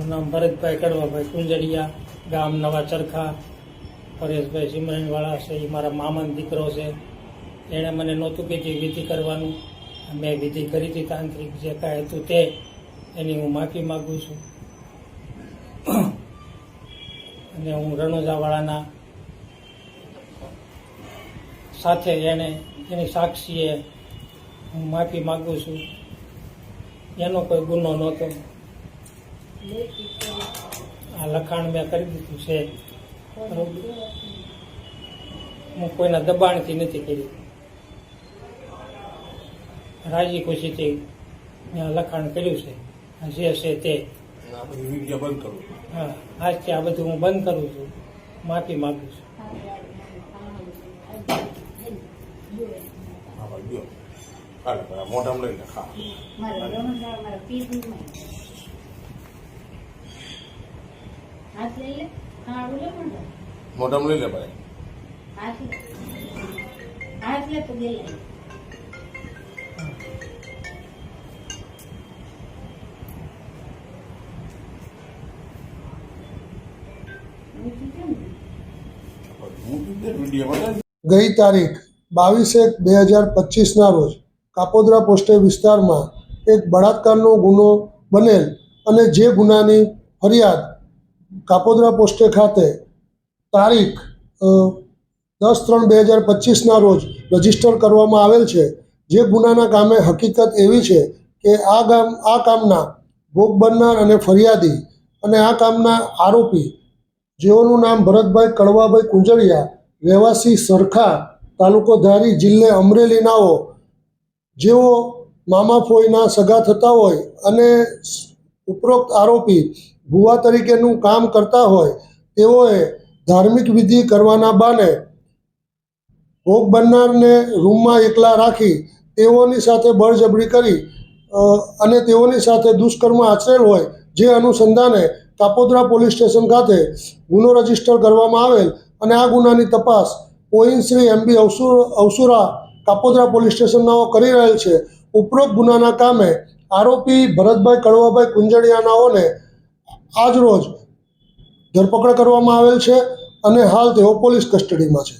મારું નામ ભરતભાઈ કરવાભાઈ કુંજડિયા ગામ નવા ચરખા. પરેશભાઈ સિમરણવાળા છે એ મારા મામાનો દીકરો છે. એણે મને નહોતું કીધી વિધિ કરવાનું. મેં વિધિ કરી હતી તાંત્રિક, જે કાંઈ હતું તે. એની હું માફી માગું છું. અને હું રણોજાવાળાના સાથે એણે એની સાક્ષીએ હું માફી માગું છું. એનો કોઈ ગુનો નહોતો. આ લખાણ મેં કરી દીધું છે. હું કોઈના દબાણથી નથી કર્યું રાજી ખુશીથી મેં લખાણ કર્યું છે. આ જે છે તે. કરું હા આજથી આ બધું હું બંધ કરું છું. માફી માગું છું. મોઢામાં લઈને ખા મારા રમણદાર મારા પીઠમાં હાથ લઈ લે. કાળું લે પણ મોઢામાં લઈ લે ભાઈ. હાથ લે. હાથ લે તો ગઈ તારીખ બાવીસ એક બે હજાર પચીસના રોજ કાપોદરા પોસ્ટે વિસ્તારમાં એક બળાત્કારનો ગુનો બનેલ અને જે ગુનાની ફરિયાદ કાપોદ્રા પોસ્ટે ખાતે તારીખ દસ ત્રણ બે હજાર પચીસના રોજ રજિસ્ટર કરવામાં આવેલ છે. જે ગુનાના કામે હકીકત એવી છે કે આ ગામ, આ કામના ભોગ બનનાર અને ફરિયાદી અને આ કામના આરોપી, જેઓનું નામ ભરતભાઈ કડવાભાઈ કુંજળિયા, રહેવાસી સરખા તાલુકો ધારી જિલ્લે અમરેલીનાઓ, જેઓ મામા ફોઈના સગા થતા હોય અને ઉપરોક્ત આરોપી ભુવા તરીકેનું કામ કરતા હોય, તેઓએ ધાર્મિક વિધિ કરવાના બાને ભોગ બનનારને રૂમમાં એકલા રાખી તેઓની સાથે બળજબરી કરી અને તેઓની સાથે દુષ્કર્મ આચરેલ હોય, જે અનુસંધાને કાપોદ્રા પોલીસ સ્ટેશન ખાતે ગુનો રજિસ્ટર કરવામાં આવેલ અને આ ગુનાની તપાસ પોઈન શ્રી એમબી અવસુર, અવસુરા કાપોદ્રા પોલીસ સ્ટેશનનાઓ કરી રહેલ છે. ઉપરોક્ત ગુનાના કામે આરોપી ભરતભાઈ કડવાભાઈ કુંજડિયાનાઓને આજ રોજ ધરપકડ કરવામાં આવેલ છે અને હાલ તેઓ પોલીસ કસ્ટડીમાં છે.